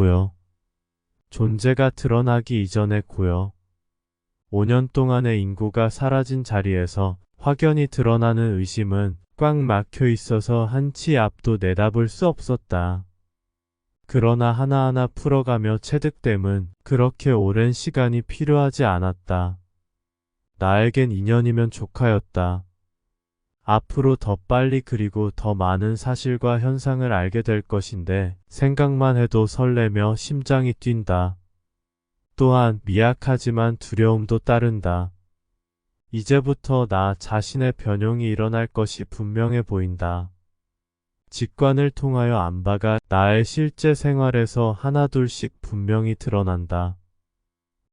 고요. 존재가 드러나기 이전의 고요. 5년 동안의 인구가 사라진 자리에서 확연히 드러나는 의심은 꽉 막혀 있어서 한 치 앞도 내다볼 수 없었다. 그러나 하나하나 풀어가며 체득됨은 그렇게 오랜 시간이 필요하지 않았다. 나에겐 인연이면 조카였다. 앞으로 더 빨리 그리고 더 많은 사실과 현상을 알게 될 것인데 생각만 해도 설레며 심장이 뛴다. 또한 미약하지만 두려움도 따른다. 이제부터 나 자신의 변용이 일어날 것이 분명해 보인다. 직관을 통하여 안바가 나의 실제 생활에서 하나둘씩 분명히 드러난다.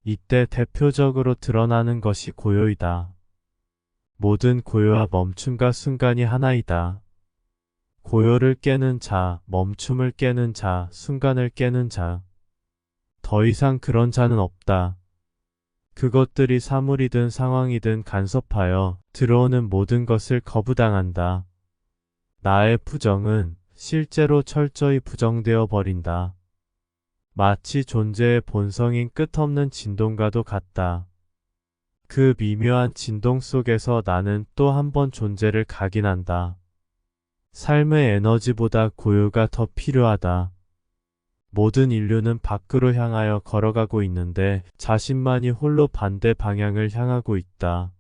이때 대표적으로 드러나는 것이 고요이다. 모든 고요와 멈춤과 순간이 하나이다. 고요를 깨는 자, 멈춤을 깨는 자, 순간을 깨는 자. 더 이상 그런 자는 없다. 그것들이 사물이든 상황이든 간섭하여 들어오는 모든 것을 거부당한다. 나의 부정은 실제로 철저히 부정되어 버린다. 마치 존재의 본성인 끝없는 진동과도 같다. 그 미묘한 진동 속에서 나는 또 한 번 존재를 각인한다. 삶의 에너지보다 고요가 더 필요하다. 모든 인류는 밖으로 향하여 걸어가고 있는데 자신만이 홀로 반대 방향을 향하고 있다.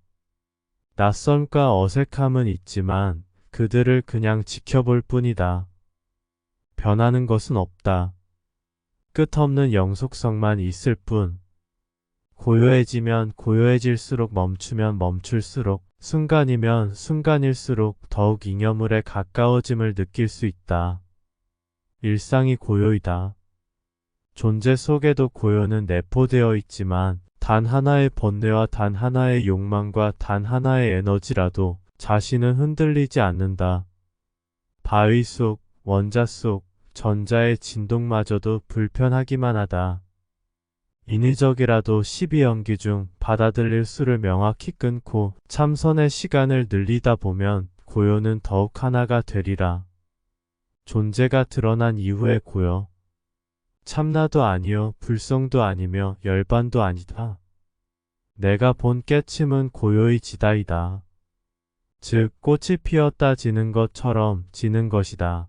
낯선과 어색함은 있지만 그들을 그냥 지켜볼 뿐이다. 변하는 것은 없다. 끝없는 영속성만 있을 뿐. 고요해지면 고요해질수록 멈추면 멈출수록 순간이면 순간일수록 더욱 잉여물에 가까워짐을 느낄 수 있다. 일상이 고요이다. 존재 속에도 고요는 내포되어 있지만 단 하나의 번뇌와 단 하나의 욕망과 단 하나의 에너지라도 자신은 흔들리지 않는다. 바위 속, 원자 속, 전자의 진동마저도 불편하기만 하다. 인위적이라도 12연기 중 받아들일 수를 명확히 끊고 참선의 시간을 늘리다 보면 고요는 더욱 하나가 되리라. 존재가 드러난 이후의 고요. 참나도 아니요 불성도 아니며 열반도 아니다. 내가 본 깨침은 고요히 지다이다. 즉 꽃이 피었다 지는 것처럼 지는 것이다.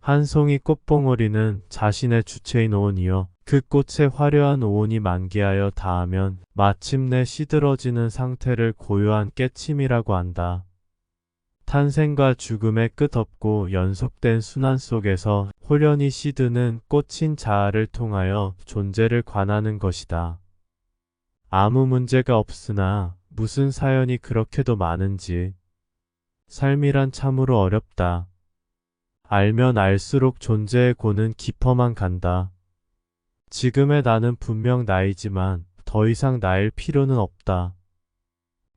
한 송이 꽃봉오리는 자신의 주체인 오온이요 그 꽃의 화려한 오온이 만개하여 닿으면 마침내 시들어지는 상태를 고요한 깨침이라고 한다. 탄생과 죽음의 끝없고 연속된 순환 속에서 홀연히 시드는 꽃인 자아를 통하여 존재를 관하는 것이다. 아무 문제가 없으나 무슨 사연이 그렇게도 많은지 삶이란 참으로 어렵다. 알면 알수록 존재의 고는 깊어만 간다. 지금의 나는 분명 나이지만 더 이상 나일 필요는 없다.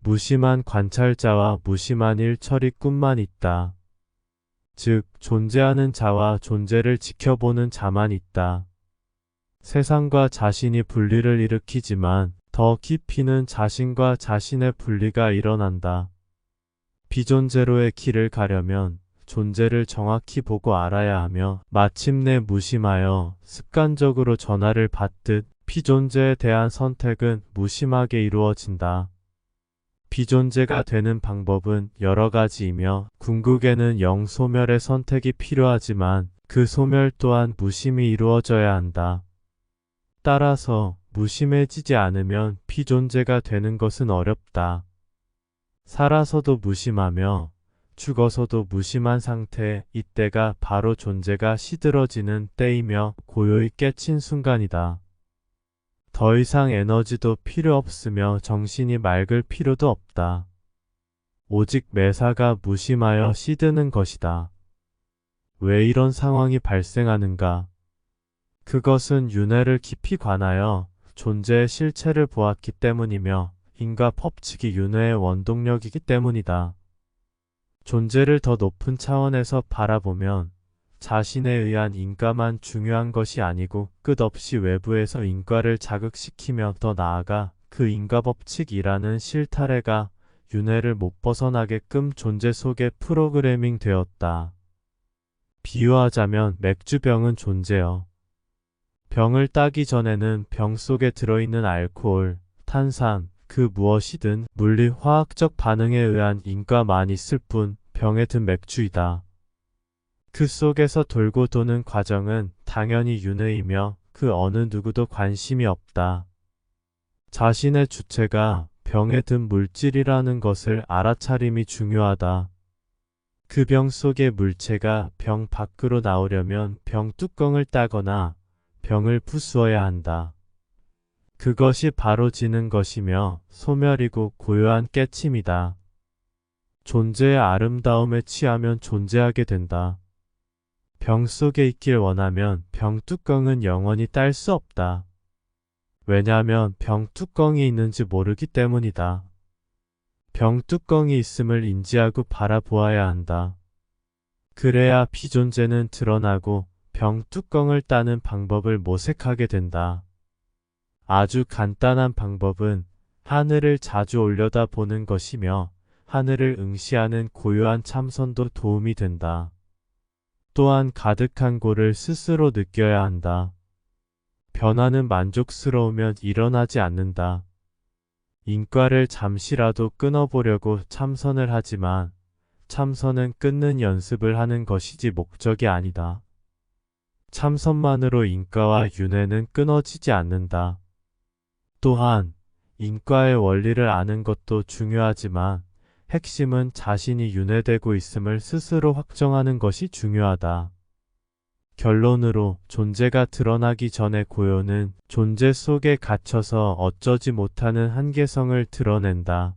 무심한 관찰자와 무심한 일처리 꿈만 있다. 즉, 존재하는 자와 존재를 지켜보는 자만 있다. 세상과 자신이 분리를 일으키지만 더 깊이는 자신과 자신의 분리가 일어난다. 비존재로의 길을 가려면 존재를 정확히 보고 알아야 하며 마침내 무심하여 습관적으로 전화를 받듯 피존재에 대한 선택은 무심하게 이루어진다. 비존재가 되는 방법은 여러 가지이며 궁극에는 영소멸의 선택이 필요하지만 그 소멸 또한 무심히 이루어져야 한다. 따라서 무심해지지 않으면 비존재가 되는 것은 어렵다. 살아서도 무심하며 죽어서도 무심한 상태, 이때가 바로 존재가 시들어지는 때이며 고요히 깨친 순간이다. 더 이상 에너지도 필요 없으며 정신이 맑을 필요도 없다. 오직 매사가 무심하여 시드는 것이다. 왜 이런 상황이 발생하는가? 그것은 윤회를 깊이 관하여 존재의 실체를 보았기 때문이며 인과 법칙이 윤회의 원동력이기 때문이다. 존재를 더 높은 차원에서 바라보면 자신에 의한 인과만 중요한 것이 아니고 끝없이 외부에서 인과를 자극시키며 더 나아가 그 인과 법칙이라는 실타래가 윤회를 못 벗어나게끔 존재 속에 프로그래밍 되었다. 비유하자면 맥주병은 존재여. 병을 따기 전에는 병 속에 들어있는 알코올, 탄산, 그 무엇이든 물리 화학적 반응에 의한 인과만 있을 뿐 병에 든 맥주이다. 그 속에서 돌고 도는 과정은 당연히 윤회이며 그 어느 누구도 관심이 없다. 자신의 주체가 병에 든 물질이라는 것을 알아차림이 중요하다. 그 병 속의 물체가 병 밖으로 나오려면 병 뚜껑을 따거나 병을 부수어야 한다. 그것이 바로 지는 것이며 소멸이고 고요한 깨침이다. 존재의 아름다움에 취하면 존재하게 된다. 병 속에 있길 원하면 병 뚜껑은 영원히 딸 수 없다. 왜냐하면 병 뚜껑이 있는지 모르기 때문이다. 병 뚜껑이 있음을 인지하고 바라보아야 한다. 그래야 비존재는 드러나고 병 뚜껑을 따는 방법을 모색하게 된다. 아주 간단한 방법은 하늘을 자주 올려다 보는 것이며 하늘을 응시하는 고요한 참선도 도움이 된다. 또한 가득한 고를 스스로 느껴야 한다. 변화는 만족스러우면 일어나지 않는다. 인과를 잠시라도 끊어보려고 참선을 하지만 참선은 끊는 연습을 하는 것이지 목적이 아니다. 참선만으로 인과와 윤회는 끊어지지 않는다. 또한 인과의 원리를 아는 것도 중요하지만 핵심은 자신이 윤회되고 있음을 스스로 확정하는 것이 중요하다. 결론으로 존재가 드러나기 전에 고요는 존재 속에 갇혀서 어쩌지 못하는 한계성을 드러낸다.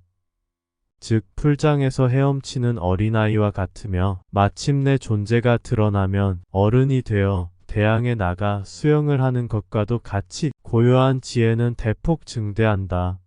즉 풀장에서 헤엄치는 어린아이와 같으며 마침내 존재가 드러나면 어른이 되어 대항에 나가 수영을 하는 것과도 같이 고요한 지혜는 대폭 증대한다.